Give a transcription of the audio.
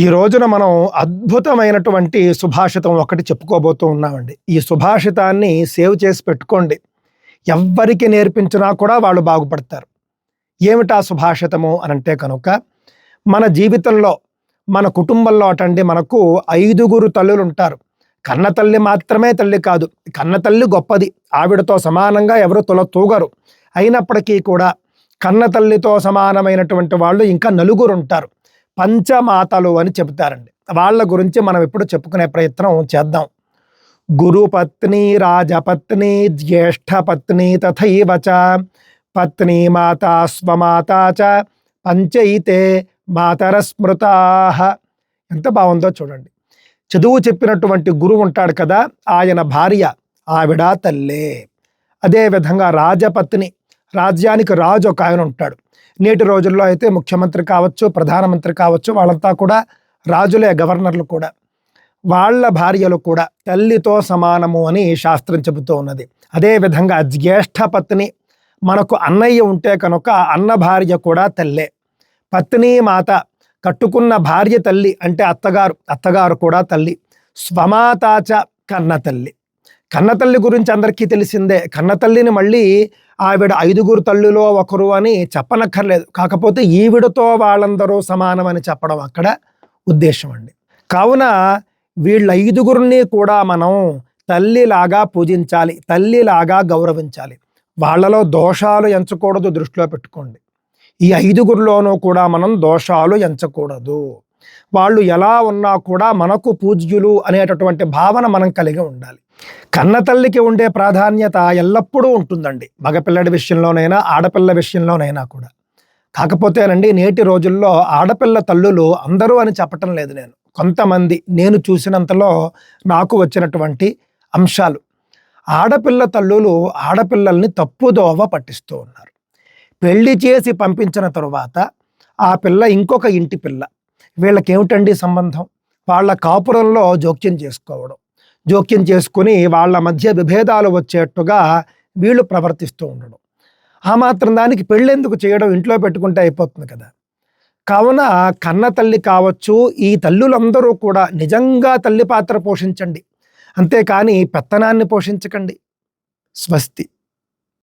ఈ రోజున మనం అద్భుతమైనటువంటి సుభాషితం ఒకటి చెప్పుకోబోతూ ఉన్నామండి. ఈ సుభాషితాన్ని సేవ్ చేసి పెట్టుకోండి. ఎవ్వరికి నేర్పించినా కూడా వాళ్ళు బాగుపడతారు. ఏమిటా సుభాషితము అని అంటే కనుక మన జీవితంలో మన కుటుంబంలో అటండి మనకు ఐదుగురు తల్లులు ఉంటారు కన్న తల్లి మాత్రమే తల్లి కాదు కన్న తల్లి గొప్పది. ఆవిడతో సమానంగా ఎవరు తుల తూగరు. అయినప్పటికీ కూడా కన్న తల్లితో సమానమైనటువంటి వాళ్ళు ఇంకా నలుగురు ఉంటారు పంచమాతలు అని చెబుతారండి. వాళ్ళ గురించి మనం ఇప్పుడు చెప్పుకునే ప్రయత్నం చేద్దాం. గురుపత్ని రాజపత్ని జ్యేష్ఠపత్ని తథైవ చ పత్ని మాత స్వమాత చ పంచయితే మాతర స్మృతాహ ఎంత బాగుందో చూడండి. చదువు చెప్పినటువంటి గురువు ఉంటాడు కదా ఆయన భార్య ఆవిడ తల్లే. అదేవిధంగా రాజపత్ని రాజ్యానికి రాజు ఒక ఆయన ఉంటాడు. నేటి రోజుల్లో అయితే ముఖ్యమంత్రి కావచ్చు ప్రధానమంత్రి కావచ్చు వాళ్ళంతా కూడా రాజులే గవర్నర్లు కూడా. వాళ్ళ భార్యలు కూడా తల్లితో సమానము అని శాస్త్రం చెబుతూ ఉన్నది. అదేవిధంగా జ్యేష్ఠ పత్ని మనకు అన్నయ్య ఉంటే కనుక అన్న భార్య కూడా తల్లే. పత్ని మాత కట్టుకున్న భార్య తల్లి అంటే అత్తగారు అత్తగారు కూడా తల్లి. స్వమాతాచ కన్న తల్లి కన్న తల్లి గురించి అందరికీ తెలిసిందే. కన్న తల్లిని మళ్ళీ ఆవిడ ఐదుగురు తల్లిలో ఒకరు అని చెప్పనక్కర్లేదు. కాకపోతే ఈవిడతో వాళ్ళందరూ సమానమని చెప్పడం అక్కడ ఉద్దేశం అండి. కావున వీళ్ళ ఐదుగురిని కూడా మనం తల్లిలాగా పూజించాలి తల్లిలాగా గౌరవించాలి. వాళ్ళలో దోషాలు ఎంచకూడదు దృష్టిలో పెట్టుకోండి. ఈ ఐదుగురిలోనూ కూడా మనం దోషాలు ఎంచకూడదు. వాళ్ళు ఎలా ఉన్నా కూడా మనకు పూజ్యులు అనేటటువంటి భావన మనం కలిగి ఉండాలి. కన్నతల్లికి ఉండే ప్రాధాన్యత ఎల్లప్పుడూ ఉంటుందండి. మగపిల్లడి విషయంలోనైనా ఆడపిల్ల విషయంలోనైనా కూడా. కాకపోతేనండి నేటి రోజుల్లో ఆడపిల్ల తల్లులు అందరూ అని చెప్పటం లేదు నేను. కొంతమంది నేను చూసినంతలో నాకు వచ్చినటువంటి అంశాలు. ఆడపిల్ల తల్లులు ఆడపిల్లల్ని తప్పుదోవ పట్టిస్తూ ఉన్నారు. పెళ్ళి చేసి పంపించిన తరువాత ఆ పిల్ల ఇంకొక ఇంటి పిల్ల. వీళ్ళకి ఏమిటండి సంబంధం? వాళ్ళ కాపురంలో జోక్యం చేసుకోవడం. జోక్యం చేసుకుని వాళ్ళ మధ్య విభేదాలు వచ్చేట్టుగా వీళ్ళు ప్రవర్తిస్తూ ఉండడం. ఆ మాత్రం దానికి పెళ్ళెందుకు చేయడం ఇంట్లో పెట్టుకుంటే అయిపోతుంది కదా. కావున కన్న తల్లి కావచ్చు ఈ తల్లులందరూ కూడా నిజంగా తల్లి పాత్ర పోషించండి. అంతేకాని పెత్తనాన్ని పోషించకండి. స్వస్తి.